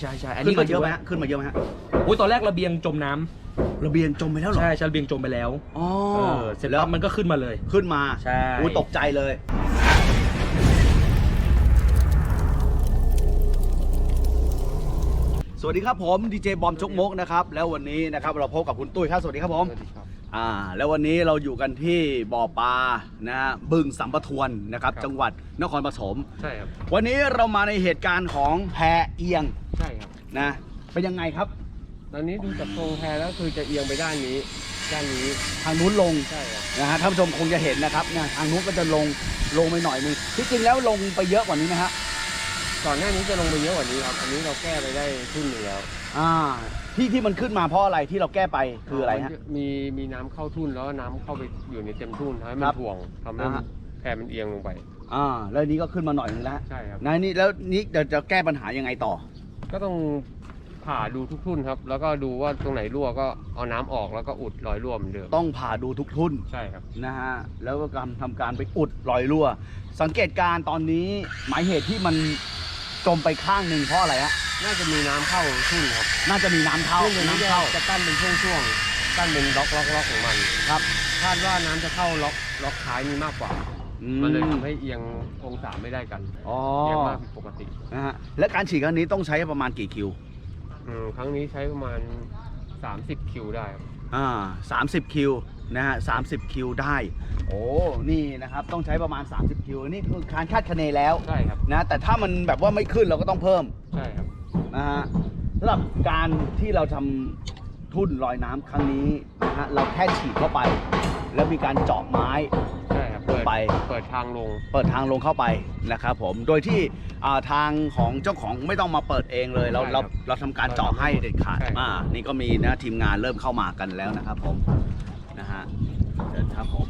ใช่ใช่อันนี้ขึ้นก็มา เยอะไหมฮะขึ้นมาเยอะไหมฮะโอ้ยตอนแรกระเบียงจมน้ำระเบียงจมไปแล้วเหรอใช่ใช่ระเบียงจมไปแล้วอ๋อเออเสร็จแล้แล้ววมันก็ขึ้นมาเลย ขึ้นมาใช่ อุ้ยตกใจเลย สวัสดีครับผมดีเจบอมชกมกนะครับแล้ววันนี้นะครับเราพบกับคุณตุ้ยครับสวัสดีครับผม สวัสดีครับ อ่าแล้ววันนี้เราอยู่กันที่บ่อปลานะฮะบึงสัมปทวนนะครับ ครับ จังหวัดนครปฐมใช่ครับ วันนี้เรามาในเหตุการณ์ของแพเอียงใช่ครับ นะเป็นยังไงครับ ตอนนี้ดูจากโครงแพแล้วคือจะเอียงไปด้านนี้ ด้านนี้ ทางนู้นลงใช่ครับ นะฮะท่านผู้ชมคงจะเห็นนะครับเนี่ยทางนู้นก็จะลงลงไปหน่อยนึงที่จริงแล้วลงไปเยอะกว่านี้นะฮะก่อนหน้านี้จะลงไปเยอะกว่านี้ครับ อันนี้เราแก้ไปได้ครึ่งหนึ่งแล้ว อ่าที่ที่มันขึ้นมาเพราะอะไรที่เราแก้ไปคืออะไรฮะมันจมีมีน้ำเข้าทุ่นแล้วน้ำเข้าไปอยู่ในเต็มทุ่นทำให้มัครันบถ่วงทำให้อ่าฮะ แพมันเอียงลงไป อ่าแล้วอันนี้ก็ขึ้นมาหน่อยนึงแล้วใช่ครับ นะนี่แล้วนี่จะจะแก้ปัญหายังไงต่อ ก็ต้องผ่าดูทุกทุ่นครับ แล้วก็ดูว่าตรงไหนรั่วก็เอาน้ำออกแล้วก็อุดรอยรั่วเหมือนเดิมต้องผ่าดูทุกทุ่นใช่ครับ นะฮะแล้วก็การทำการไปอุดรอยรั่ว สังเกตการณ์ตอนนี้หมายเหตุที่มันจมไปข้างหนึ่งเพราะอะไรฮะ น่าจะมีน้ำเข้าทุ่นครับน่าจะมีน้ำเข้าทุ่นตัวนี้น้ำจะเข้าจะกั้นเป็นช่วงๆกั้นเป็นล็อกล็อกล็อกของมันครับคาดว่าน้ำจะเข้าล็อกล็อกท้ายนี้มากกว่า อืมันเลยทำให้เอียงองศาไม่ได้กันอ๋อเอียงมากผิดปกตินะฮะและการฉีดครั้งนี้ต้องใช้ประมาณกี่คิวอืมครั้งนี้ใช้ประมาณ 30 คิวได้ครับอ่าสามสิบคิวนะฮะสามสิบคิวได้ โอ้นี่นะครับต้องใช้ประมาณ 30 คิวนี่คือการคาดคะเนแล้วใช่ครับนะแต่ถ้ามันแบบว่าไม่ขึ้นเราก็ต้องเพิ่ม ใช่ครับ นะฮะสำหรับการที่เราทำทุ่นลอยน้ำครั้งนี้นะฮะเราแค่ฉีดเข้าไป แล้วมีการเจาะไม้ ใช่ครับเปิดไป เปิดทางลง เปิดทางลงเข้าไปนะครับผม โดยที่อ่าทางของเจ้าของไม่ต้องมาเปิดเองเลย เราใช่ครัเราบเราทำการเจาะให้เด็ดขาดใช่ครับอ่านี่ก็มีนะทีมงานเริ่มเข้ามากันแล้วนะครับผมนะฮะเชิญครับผม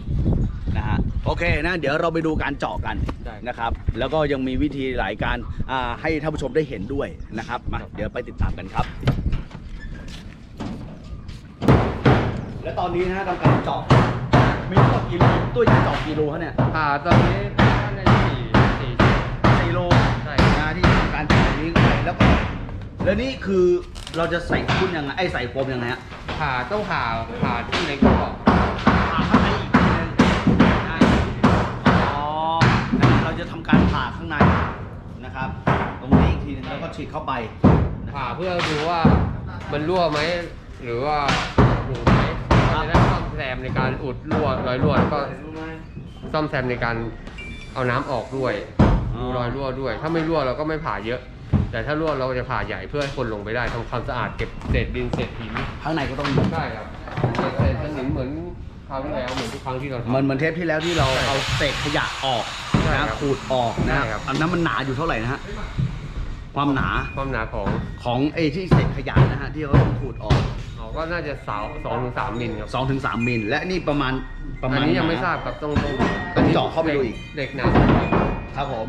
นะฮะ โอเคนะเดี๋ยวเราไปดูการเจาะกันได้นะครับ แล้วก็ยังมีวิธีหลายการอ่าให้ท่านผู้ชมได้เห็นด้วยนะครับมาเดี๋ยวไปติดตามกันครับ และตอนนี้นะฮะทำการเจาะมีทั้งหมดกี่รูตัวจะเจาะกี่รูฮะเนี่ยอ่าตอนนี้ท่านในสี่สี่สี่รูใช่นะที่ทำการเจาะนี้ไปแล้วก็แล้วนี่คือเราจะใส่ทุ่นยังไงไอ้ใส่โฟมยังไงฮะผ่าต้องผ่าผ่าที่เล็กก่อนผ่า จะทำการผ่าข้างในนะครับ ตรงนี้อีกทีนึงแล้วก็ฉีดเข้าไปนะผ่าเพื่อดูว่ามันรั่วไหมหรือว่าหูไหมเราจะได้ซ่อมแซมในการอุดรั่วรอยรั่วแล้วก็ซ่อมแซมในการเอาน้ำออกด้วยดูรอยรั่วด้วย ถ้าไม่รั่วเราก็ไม่ผ่าเยอะ แต่ถ้ารั่วเราจะผ่าใหญ่เพื่อให้คนลงไปได้ทำความสะอาดเก็บเศษดินเศษหินข้างในก็ต้องมีใช่ครับเศษเศษหินเหมือนคราวที่แล้วเหมือนทุกครั้งที่เราทำเหมือนเหมือนเทปที่แล้วที่เราใช่เอาเศษขยะออก ใช่นะครับขูดออกนะใช่ครับ อันนั้นมันหนาอยู่เท่าไหร่นะฮะความหนาความหนาของของไอ้ที่เศษขยะนะฮะที่เขาต้องขูดออกอ๋อก็น่าจะสาวสองถึงสามมิลครับ2-3ถึง3มิลและนี่ประมาณประมาณอันนี้ยังไม่ห ทราบครับต้องต้องต้องเจาะเข้าไปดูอีกเด็กหนาครับผม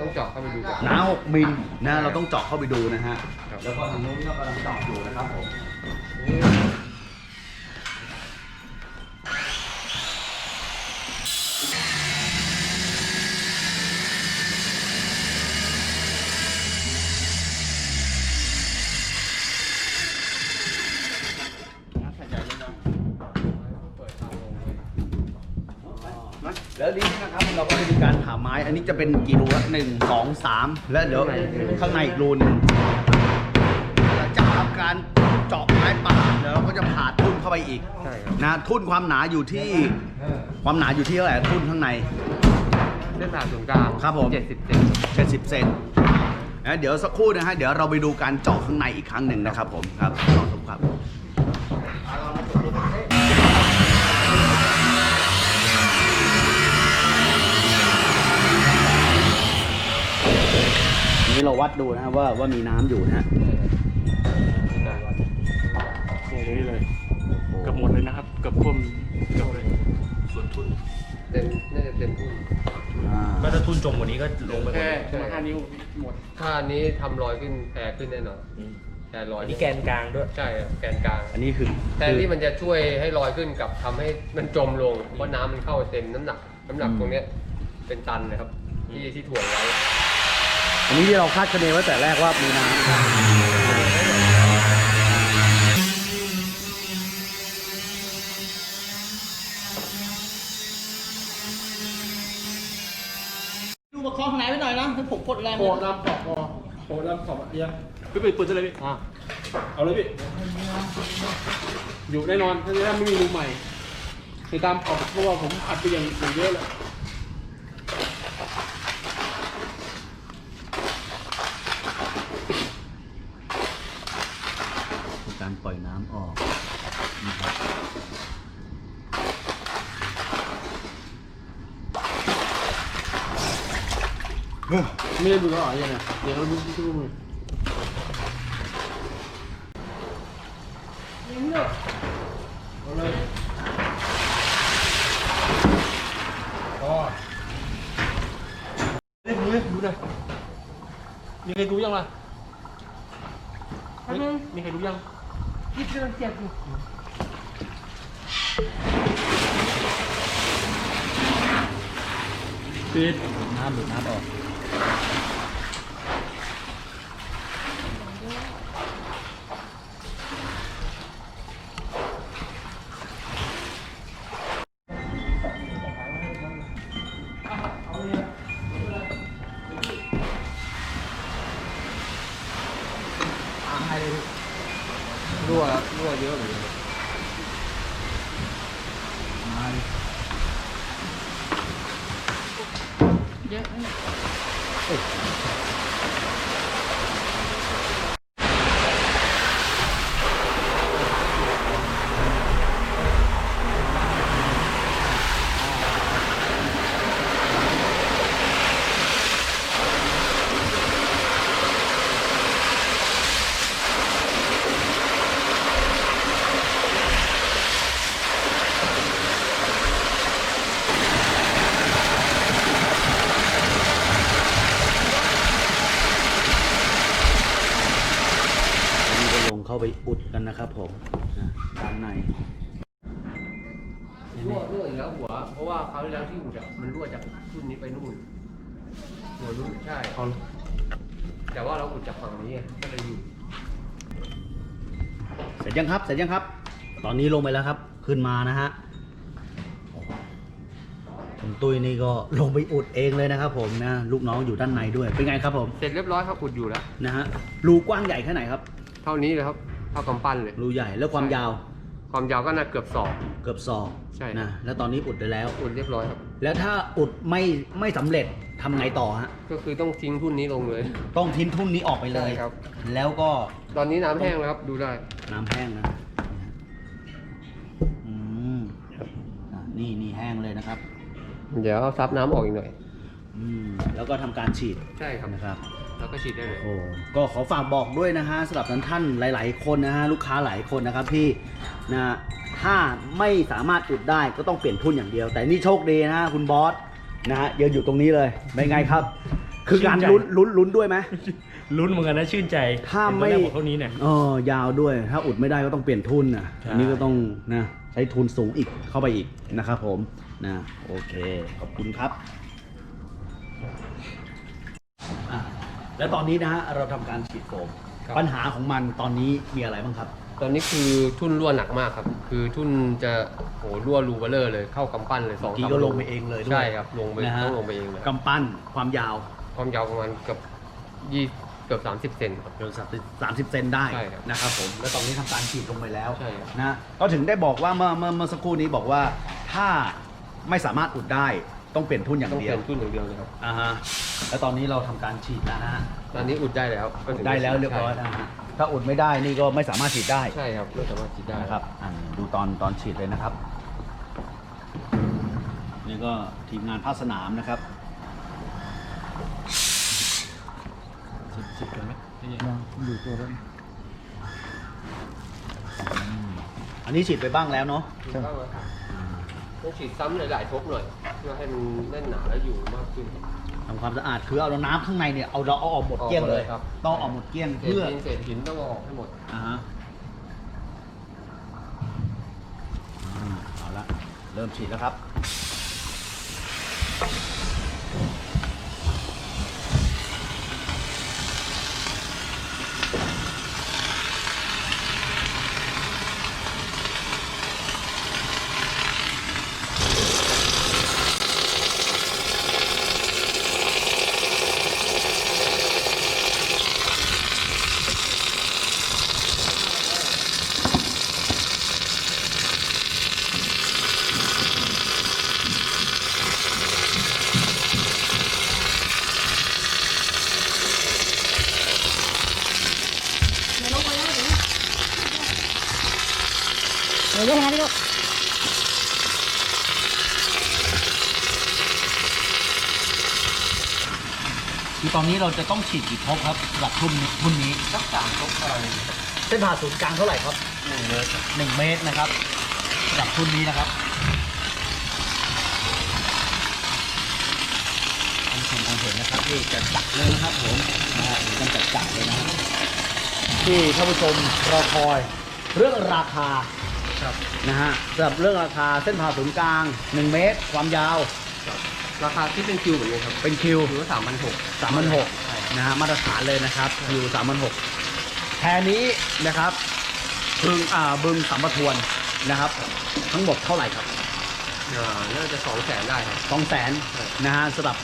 ต้องเจาะเข้าไปดูก่อน หนา6มิลนะ เราต้องเจาะเข้าไปดูนะฮะ ครับ แล้วก็ทางนู้นก็กำลังเจาะอยู่นะครับผม อันนี้จะเป็นกี่รูครับหนึ่งสองสามและเดี๋ยวข้างในอีกรูหนึงหลังจากทำการเจาะไม้ป่าเดี๋ยวเราก็จะผ่าทุ่นเข้าไปอีกใช่ครับ นะทุ่นความหนาอยู่ที่ความหนาอยู่ที่เท่าไหร่ทุ่นข้างใน เส้นผ่าศูนย์กลางครับผมเจ็ดสิบเซน70เซนนะเดี๋ยวสักครู่นะฮะ เดี๋ยวเราไปดูการเจาะข้างในอีกครั้งหนึ่งนะครับผมครับขอบคุณครับ นี่เราวัดดูนะว่าว่ามีน้ำอยู่นะฮะอย่นี้เลยเกือบหมดเลยนะครับเกือบท่วมเกือบเลยเต็มน่าจะเต็มทุ่นอ่าก็ถ้าทุนจมกว่านี้ก็ลงไปแค่นี้มาห้านิ้วหมดถ้านนี้ทำรอยขึ้นแพรขึ้นแน่นอนอืมแพรลอยอันนี้แกนกลางด้วย ใช่ครับแกนกลาง อันนี้คือแทนที่มันจะช่วยให้ลอยขึ้นกับทำให้มันจมลง เพราะน้ำมันเข้าเต็มน้ำหนัก น้ำหนักตรงเนี้ยเป็นตันนะครับ ที่ที่ถ่วงไว้ อันนี้ที่เราคาดคะเนไว้แต่แรกว่ามีน้ำดูประคองข้างในไว้หน่อยนะให้ผมกดแรงโอ้ดำขอบพอโอ้ดำขอบเอียงพี่ไปเปิดได้เลยพี่อะเอาเลยพี่ อยู่แน่นอนถ้าจะได้ไม่มีรูใหม่ในตามขอบเพราะว่าผมอัดไปอย่างอย่างเยอะเลย การปล่อยน้ำออกนะครับ ไม่ได้ดูแล้วเหรอยังไงเดี๋ยวเราดูที่รูเลยเอาเลยอ๋อเล่นดูเลยดูหน่อยมีใครดูยังล่ะเฮ้ยมีใครดูยังปิดน้ำหรือน้ำออก แต่ว่าเราอุดจากฝั่งนี้ไงก็เลยอยู่เสร็จยังครับ เสร็จยังครับ ตอนนี้ลงไปแล้วครับ ขึ้นมานะฮะคุณตุ้ยนี่ก็ลงไปอุดเองเลยนะครับ ผมนะลูกน้องอยู่ด้านในด้วยเป็นไงครับผมเสร็จเรียบร้อยครับอุดอยู่แล้วนะฮะรูกว้างใหญ่แค่ไหนครับ เท่านี้เลยครับเท่ากำปั้นเลยรูใหญ่แล้วความยาว ความยาวก็น่าเกือบศอกเกือบศอกใช่นะแล้วตอนนี้อุดได้แล้วอุดเรียบร้อยครับ แล้วถ้าอุดไม่ไม่สำเร็จทำไงต่อฮะ ก็คือต้องทิ้งทุ่นนี้ลงเลย ต้องทิ้งทุ่นนี้ออกไปเลย ใช่ครับ แล้วก็ตอนนี้น้ำแห้งแล้วครับดูได้ น้ำแห้งนะอืมอะนี่นี่แห้งเลยนะครับ เดี๋ยวเอาซับน้ำออกอีกหน่อย อืมแล้วก็ทำการฉีดใช่ครับ นะครับ แล้วก็ฉีดได้เลยโอ้ก็ขอฝากบอกด้วยนะฮะสำหรับท่านหลาย ๆ คนนะฮะลูกค้าหลายคนนะครับที่นะถ้าไม่สามารถอุดได้ก็ต้องเปลี่ยนทุ่นอย่างเดียว แต่นี่โชคดีนะฮะคุณบอสนะฮะยืนอยู่ตรงนี้เลยเป็นไงครับ คือการชื่นใจลุ้นลุ้นลุ้นด้วยไหม ลุ้นเหมือนกันนะชื่นใจถ้าไม่ เห็นตอนแรกบอกเท่านี้เนี่ย เออยาวด้วย ถ้าอุดไม่ได้ก็ต้องเปลี่ยนทุนนะใช่ อันนี้ก็ต้องนะใช้ทุนสูงอีกเข้าไปอีกนะครับผมนะโอเค ขอบคุณครับอะ แล้วตอนนี้นะฮะเราทำการฉีดโฟมครับ ปัญหาของมันตอนนี้มีอะไรบ้างครับ ตอนนี้คือทุ่นรั่วหนักมากครับ คือทุ่นจะโหรั่วรูเบลเลอร์เลยเข้ากำปั้นเลยสองกี่สามก็ลรูงไปเองเลยด้วยใช่ครับลงไปนะฮะต้องลงไปเองเลยกำปั้นความยาวความยาวประมาณเกือบยี่เกือบสามสิบเซนครับ เกินสามสิบเซนได้ใช่ครับนะครับผมแล้วตอนนี้ทำการฉีดลงไปแล้วใช่ครับ นะก็ถึงได้บอกว่าเมื่อเมื่อเมื่อสักครู่นี้บอกว่าถ้าไม่สามารถอุดได้ ต้องเปลี่ยนทุนอย่างต้องเดีเปยลี่วยนทุ่นอย่างเดียวเลยครับอ่าฮะแล้วตอนนี้เราทำการฉีดแล้วนะฮะตอนนี้อุดได้แล้วก็ถึงได้แล้วเรียบร้อยนะฮะถ้าอุดไม่ได้นี่ก็ไม่สามารถฉีดได้ใช่ครับไม่สามารถฉีดได้นะครับอ่าดูตอนตอนฉีดเลยนะครับนี่ก็ทีมงานภาคสนามนะครับสิบกันไหมอยู่ตัวนั้นอันนี้ฉีดไปบ้างแล้วเนาะฉีดบ้างไหมต้องฉีดซ้ำหลายๆทบหน่อยเพื่อให้มันแน่นหนาและอยู่มากขึ้น ทำความสะอาดคือเอาน้ำข้างในเนี่ยเอาเราเอาออกหมดเกลี้ยงเลยออกหมดเลยครับ ต้องเอาออกหมดเกลี้ยงเศษเพื่อหินเศษหินต้องเอาออกให้หมด อ่าฮะอืมเอาละเริ่มฉีดแล้วครับ อ เดี๋ยวเยอะนะพี่ลูก คือ ตอนนี้เราจะต้องฉีดกี่ทบครับสำหรับทุ่นนี้ทุ่นนี้สักสามทบอะไรเส้นผ่าศูนย์กลางเท่าไหร่ครับหนึ่งเมตรหนึ่งเมตรนะครับสำหรับทุ่นนี้นะครับท่านผู้ชมคงเห็นนะครับนี่จะจัดเลยนะครับผมนะฮะมันจะจัดเลยนะครับที่ท่านผู้ชมรอคอยเรื่องราคาครับนะฮะสำหรับเรื่องราคาเส้นผ่าศูนย์กลาง 1 เมตร ความยาว ราคาที่เป็นคิวเหมือนกันครับเป็นคิวอยู่ที่สามพันหกสามพันหกนะฮะมาตรฐานเลยนะครับอยู่สามพันหกแพรนี้นะครับบึงอ่าบึงสัมปทวนนะครับ ทั้งหมดเท่าไหร่ครับอ่าน่าจะสองแสนได้ครับสองแสนนะฮะสำหรับ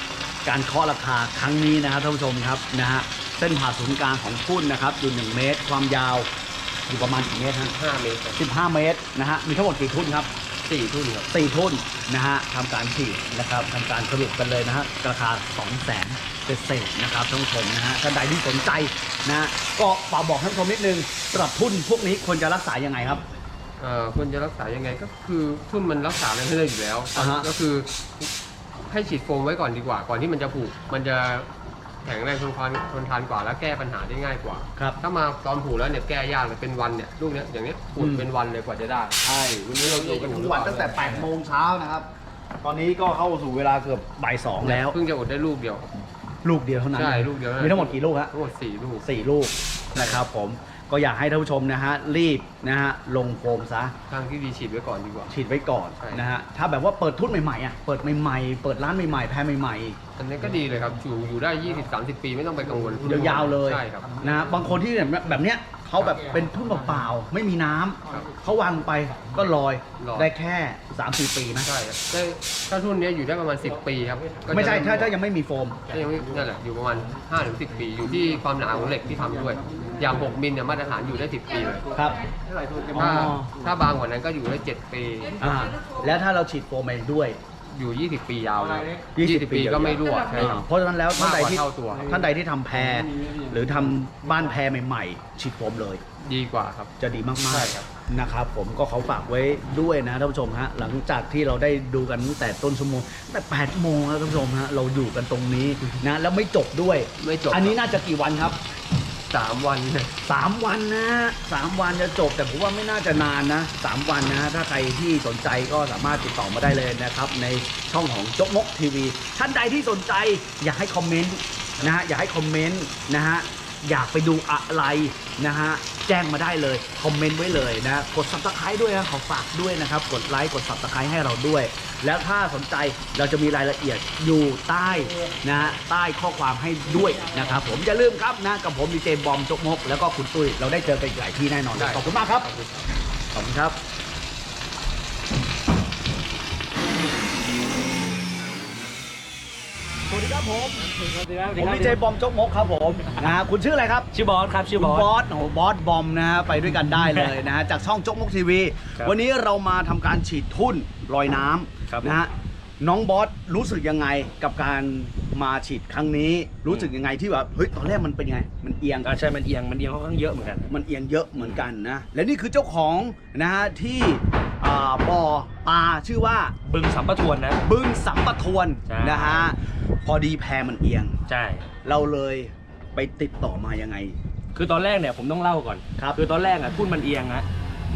การเคาะราคาครั้งนี้นะครับท่านผู้ชมครับนะฮะเส้นผ่าศูนย์กลางของทุ่นนะครับอยู่1เมตร ความยาวอยู่ประมาณกี่เมตรฮะห้าเมตรครับ15เมตรนะฮะมีทั้งหมดกี่ทุ่นครับ สี่ทุ่นครับสี่ทุ่นนะฮะทำการฉีดนะครับทำการสรุปกันเลยนะฮะราคา2 0 0 0 0 0เศษๆนะครับท่านผู้ชมนะฮะท่านใดที่สนใจนะฮะก็ฝากบอกท่านผู้ชมนิดนึงสำหรับทุ่นพวกนี้ควรจะรักษายังไงครับ เอ่อควรจะรักษายังไงก็คือทุ่นมันรักษาไม่ได้อยู่แล้วอ่าฮะ ก็คือให้ฉีดโฟมไว้ก่อนดีกว่า ก่อนที่มันจะผุมันจะ แข็งแรงทนทานทนทานกว่าแล้วแก้ปัญหาได้ง่ายกว่า ครับถ้ามาตอนผุแล้วเนี่ยแก้ยากเลยเป็นวันเนี่ยลูกเนี้ยอย่างเนี้ยผุอืมเป็นวันเลยกว่าจะได้ ใช่ วันนี้เราอยู่กันทั้งวันตั้งแต่8โมงเช้านะครับ ตอนนี้ก็เข้าสู่เวลาเกือบบ่ายสองแล้ว เพิ่งจะอดได้ลูกเดียวครับลูกเดียวเท่านั้นใช่ลูกเดียวมีทั้งหมดกี่ลูกฮะทั้งหมดสี่ลูก สี่ลูกนะครับผม ก็อยากให้ท่านผู้ชมนะฮะรีบนะฮะลงโฟมซะทางที่ดีฉีดไว้ก่อนดีกว่า ฉีดไว้ก่อนใช่ นะฮะถ้าแบบว่าเปิดทุ่นใหม่ๆอะเปิดใหม่ๆ เปิดร้านใหม่ๆ แพรใหม่ๆอันนี้ก็ดีเลยครับอยู่อยู่ได้ 20 30 ปีไม่ต้องไปกังวลยาวๆเลยใช่ครับ นะฮะบางคนที่แบบแบบเนี้ยเขาแบบเป็นทุ่นเปล่าๆไม่มีน้ำครับเขาวางไปก็ลอยลอย ได้แค่3าสี่ปีนะใช่ครับได้ถ้าทุ่นเนี้ยอยู่ได้ประมาณ 10 ปีครับก็จะไม่ใช่ถ้าถ้ายังไม่มีโฟม ก็ยังไม่นั่นแหละอยู่ประมาณ5ถึง10 ปีอยู่ที่ความหนาของเหล็กที่ทำด้วย อย่าง 6 มิลเนี่ยมาตรฐานอยู่ได้ 10 ปีเลยครับ ถ้าอ๋อ ถ้าบางกว่านั้นก็อยู่ได้ 7 ปี อ่าแล้วถ้าเราฉีดโฟมไปด้วย อยู่ 20 ปียาวเลย20 20ปีก็ไม่รั่วใช่ครับ เพราะฉะนั้นแล้วท่านใดที่มากกว่าเท่าตัว ท่านใดที่ทำแพรหรือทำบ้านแพรใหม่ๆ ฉีดโฟมเลย ดีกว่าครับ จะดีมากใช่ครับ ๆนะครับผมก็เขาฝากไว้ด้วยนะท่านผู้ชมฮะหลังจากที่เราได้ดูกันตั้งแต่ต้นชั่วโมงตั้งแต่8โมงแล้วท่านผู้ชมฮะเราอยู่กันตรงนี้นะแล้วไม่จบด้วย ไม่จบอันนี้น่าจะกี่วันครับ สามวันเนี่ย3วันนะสามวันจะจบแต่ผมว่าไม่น่าจะนานนะ3วันนะถ้าใครที่สนใจก็สามารถติดต่อมาได้เลยนะครับ ในช่องของจกมกทีวี ท่านใดที่สนใจอยากให้คอมเมนต์นะฮะอยากให้คอมเมนต์นะฮะอยากไปดูอะไรนะฮะแจ้งมาได้เลย คอมเมนต์ไว้เลยนะ กด subscribe ด้วยนะขอฝากด้วยนะครับ กดไลค์กด subscribe ให้เราด้วย แล้วถ้าสนใจเราจะมีรายละเอียดอยู่ใต้นะฮะใต้ข้อความให้ด้วยนะครับผมอย่าลืมครับนะกับผมดีเจบอมจกมก แล้วก็คุณตุ้ยเราได้เจอกันอีกหลายที่แน่นอนขอบคุณมากครับขอบคุณครับ สวัสดีครับผมผมดีเจบอมจกมกครับผมนะฮะคุณชื่ออะไรครับชื่อบอสครับชื่อบอคุณสบอสโอ้โหบอสบอมนะฮะไปด้วยกันได้เลยนะฮะจากช่องจกมกทีวีครับวันนี้เรามาทำการฉีดทุ่นลอยน้ครับำนะฮะน้องบอสรู้สึกยังไงกับการมาฉีดครั้งนี้ รู้สึกยังไงที่แบบเฮ้ยตอนแรกมันเป็นยังไง มันเอียง อ่าใช่มันเอียงมันเอียงค่อนข้างเยอะเหมือนกัน มันเอียงเยอะเหมือนกันนะ และนี่คือเจ้าของนะฮะที่อ่าบ่อปลาชื่อว่าบึงสัมปทวนนะ บึงสัมปทวนใช่ นะฮะ พอดีแพมันเอียง ใช่ เราเลยไปติดต่อมายังไง คือตอนแรกเนี่ยผมต้องเล่าก่อนครับคือตอนแรกอะทุ่นมันเอียงนะ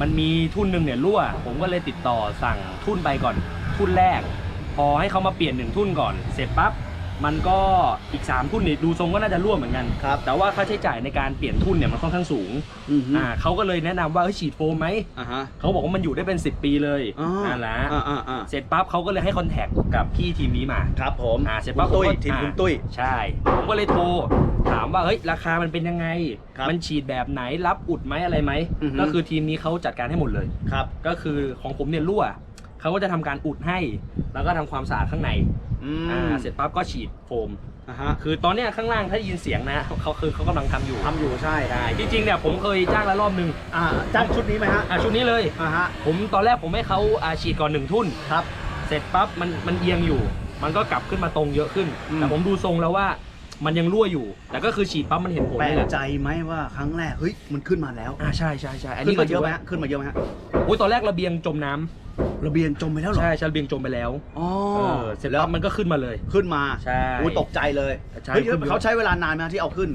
มันมีทุ่นหนึ่งเนี่ยรั่ว ผมก็เลยติดต่อสั่งทุ่นไปก่อน ทุ่นแรก พอให้เขามาเปลี่ยนหนึ่งทุ่นก่อน เสร็จปั๊บ มันก็อีก 3 ทุ่นนี่ดูทรงก็น่าจะรั่วเหมือนกัน ครับแต่ว่าค่าใช้จ่ายในการเปลี่ยนทุ่นเนี่ยมันค่อนข้างสูงอือฮึ อ่าเขาก็เลยแนะนำว่าเฮ้ยฉีดโฟมไหมอ่าฮะเขาบอกว่ามันอยู่ได้เป็น 10 ปีเลยอ๋อนั่นแหละอ่าอ่าอ่าเสร็จปั๊บเขาก็เลยให้คอนแทคกับพี่ทีมนี้มา ครับผมอ่าเสร็จคุปั๊บณตุ้ยผมก็ทีมอ่า คุณตุ้ย ใช่ ผมก็เลยโทร ถามว่าเฮ้ยราคามันเป็นยังไง ครับมันฉีดแบบไหนรับอุดไหมอะไรไหมอือฮึ ก็คือทีมนี้เขาจัดการให้หมดเลย ครับ ก็คือของผมเนี่ยรั่วเขาก็จะทำการอุดให้ แล้วก็ทำความสะอาดข้างใน อืมอ่าเสร็จปั๊บก็ฉีดโฟม อ่าฮะคือตอนเนี้ยข้างล่างถ้าได้ยินเสียงนะเขาคือเขากำลังทำอยู่ทำอยู่ใช่ใช่จริงๆเนี่ยผมเคยจ้างแล้วรอบนึงอ่าจ้างชุดนี้ไหมฮะอะชุดนี้เลย อ่าฮะผมตอนแรกผมให้เขาอ่าฉีดก่อนหนึ่งทุ่น ครับ เสร็จปั๊บมันมันเอียงอยู่ มันก็กลับขึ้นมาตรงเยอะขึ้น อืม แต่ผมดูทรงแล้วว่ามันยังรั่วอยู่ แต่ก็คือฉีดปั๊บมันเห็นผลแปลเลยกแหละใจไหมว่าครั้งแรกเฮ้ยมันขึ้นมาแล้วอ่าใช่ใช่ใช่อันขึ้นี้นก็มาเยอะไหมถืฮะขึ้นมาเยอะไหมฮะ โอ้ยตอนแรกระเบียงจมน้ำ ระเบียงจมไปแล้วเหรอ ใช่ใช่ระเบียงจมไปแล้วอ๋อ เออเสร็จแล้แล้ววมันก็ขึ้นมาเลย ขึ้นมาใช่อุ้ยตกใจเลยใช่เฮ้ยขึ้นเยอะ เขาใช้เวลานานไหมฮะที่เอาขึ้น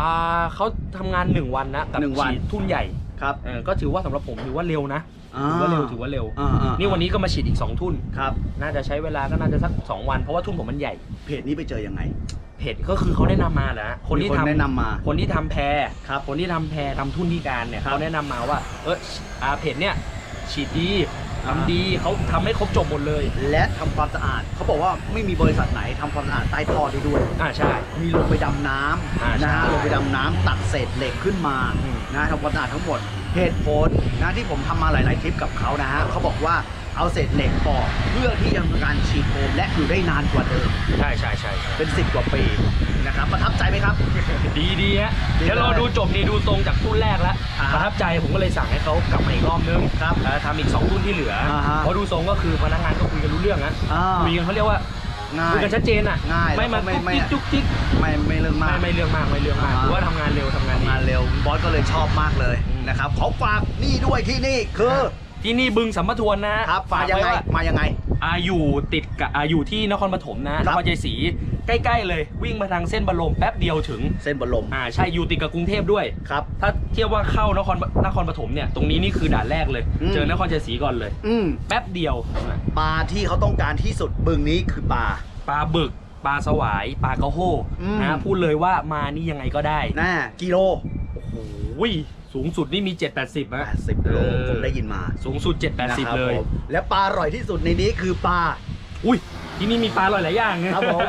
อ่าเขาทำงานหนึ่งวันนะกับหนึ่งวัน ฉีดทุ่นใหญ่ครับเออก็ถือว่าสำหรับผมถือว่าเร็วนะอ่าถือว่าเร็วถือว่าเร็ว อ่าอ่านี่วันนี้ก็มาฉีดอีก 2 ทุ่น ครับ น่าจะใช้เวลาก็น่าจะสัก 2 วัน เพราะว่าทุ่นผมมันใหญ่ เพจนี้ไปเจอยังไงเพจก็คือเขาแนะนำมาแหละคนที่มีคนทำแนะนำมาคนที่ทำแพรครับคนที่ทำแพรทำทุ่นที่การเนี่ยครับ เขาแนะนำมาว่า เอออาเพจเนี่ยฉีดดีอ่า ทำดีเขาทำให้ครบจบหมดเลยและทำความสะอาด เขาบอกว่าไม่มีบริษัทไหนทำความสะอาดใต้ท่อได้ด้วย อ่าใช่ มีลงไปดำน้อ่าำนะฮะใช่ลงไปดำน้ำตัดเศษเหล็กขึ้นมาอืมนะทำความสะอาดทั้งหมดเหตุผลนะที่ผมทำมาหลายๆคลิปกับเขานะฮะเขาบอกว่า เอาเศษเหล็กออกเพื่อที่จะทำการฉีดโฟมและอยู่ได้นานกว่าเดิม ใช่ใช่ใช่ใช่เป็น 10 กว่าปีนะครับประทับใจไหมครับ ดีดีฮะดีเดี๋ยวรอเลยดูจบนี่ดูทรงจากทุ่นแรกแล้วอ่าประทับใจผมก็เลยสั่งให้เขากลับมาอีกรอบนึงครับแล้วทำอีก2ทุ่นที่เหลืออาฮะ เพราะดูทรงก็คือพนักงานก็คุยกันรู้เรื่องนะอ่า คุยกันเขาเรียกว่าง่ายคุยกันชัดเจนอะง่ายไม่มาแล้วก็ไม่จุกจิกไม่จุกจิกไม่ไม่เรื่องไม่มากไม่เรื่องมากไม่เรื่องมากอ่า ถือว่าทำงานเร็วทำงานดีงานเร็วบอสก็เลยชอบมากเลยอืมนะครับขอฝากนี่ด้วยที่นี่คือ ที่นี่บึงสัมปทวนนะฮะครับฝากมายังไว้ไงว่ามายังไง อาอยู่ติดกับอาอยู่ที่นครปฐมนะครันบ ครใจศรีใกล้ๆเลย วิ่งมาทางเส้นบรมแป๊บเดียวถึงเส้นบรมอ่าใช่อยู่ติดกับกรุงเทพด้วย ครับ ถ้าเทียบว่าเข้านครนครปฐมเนี่ยตรงนี้นี่คือด่านแรกเลย อืม เจอนครชัยศรีก่อนเลย อืมแป๊บเดียว ปลาที่เขาต้องการที่สุดบึงนี้คือปลา ปลาบึก ปลาสวาย ปลากระโฮอืม นะพูดเลยว่ามานี่ยังไงก็ได้แน่กิโล โอ้โห สูงสุดนี่มี 7 80นะ80โลเออผมได้ยินมาสูงสุด7นะครับ80เลยผมและปลาอร่อยที่สุดในนี้คือปลา อุ้ยที่นี่มีปลาอร่อยหลายอย่างครับผม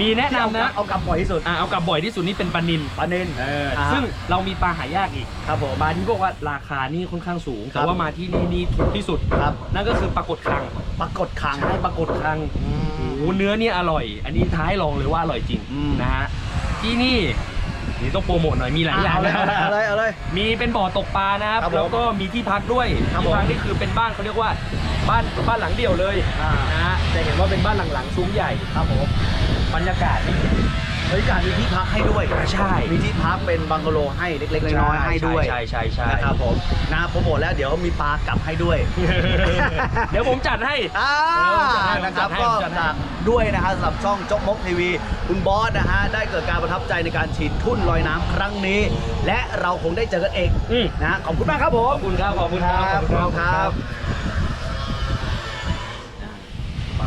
มีแนะนำนะเอากลับบ่อยที่สุดอะเอากลับบ่อยที่สุดนี่เป็นปลานินปลาเน้นเอออ่าซึ่งเรามีปลาหายากอีกครับผม ปลาที่บอกว่าราคานี่ค่อนข้างสูงครัแต่บว่ามาที่นี่นี่ถูกที่สุด ครับนั่นก็คือปลากดคังปรากฏคัง ใช่ปลากดคังอืโอ้มโหเนื้อเนี่ยอร่อย อันนี้ท้ายลองเลยว่าอร่อยจริงอืม นะฮะที่นี่ นี่ต้องโปรโมทหน่อยมีหลายอย่างเอาเลยนะเอาเลยเอาเลย มีเป็นบ่อตกปลานะครับครับผมแล้วก็มีที่พักด้วยครับที่พักผมนี่คือเป็นบ้านเขาเรียกว่าบ้านบ้านหลังเดี่ยวเลยอ่าน นะฮะจะเห็นว่าเป็นบ้านหลังๆซุ้มใหญ่ ครับผมบรรยากาศนี่ บริการมีที่พักให้ด้วยใช่มีที่พักเป็นบังกะโลให้เล็กๆน้อยๆให้ด้วยใช่ใช่ใช่นะครับผมนะโปรโมทแล้วเดี๋ยวมีปลากลับให้ด้วย เดี๋ยวผมจัดให้อ่าเออจัดให้นะครับจัดให้ก็จัดให้ฝากด้วยนะฮะสำหรับช่องจกมกทีวี คุณบอสนะฮะได้เกิดการประทับใจในการฉีดทุ่นลอยน้ำครั้งนี้ และเราคงได้เจอกันเองอืมนะฮะขอบคุณมากครับผมขอบคุณครับขอบคุณครับขอบคุณครับ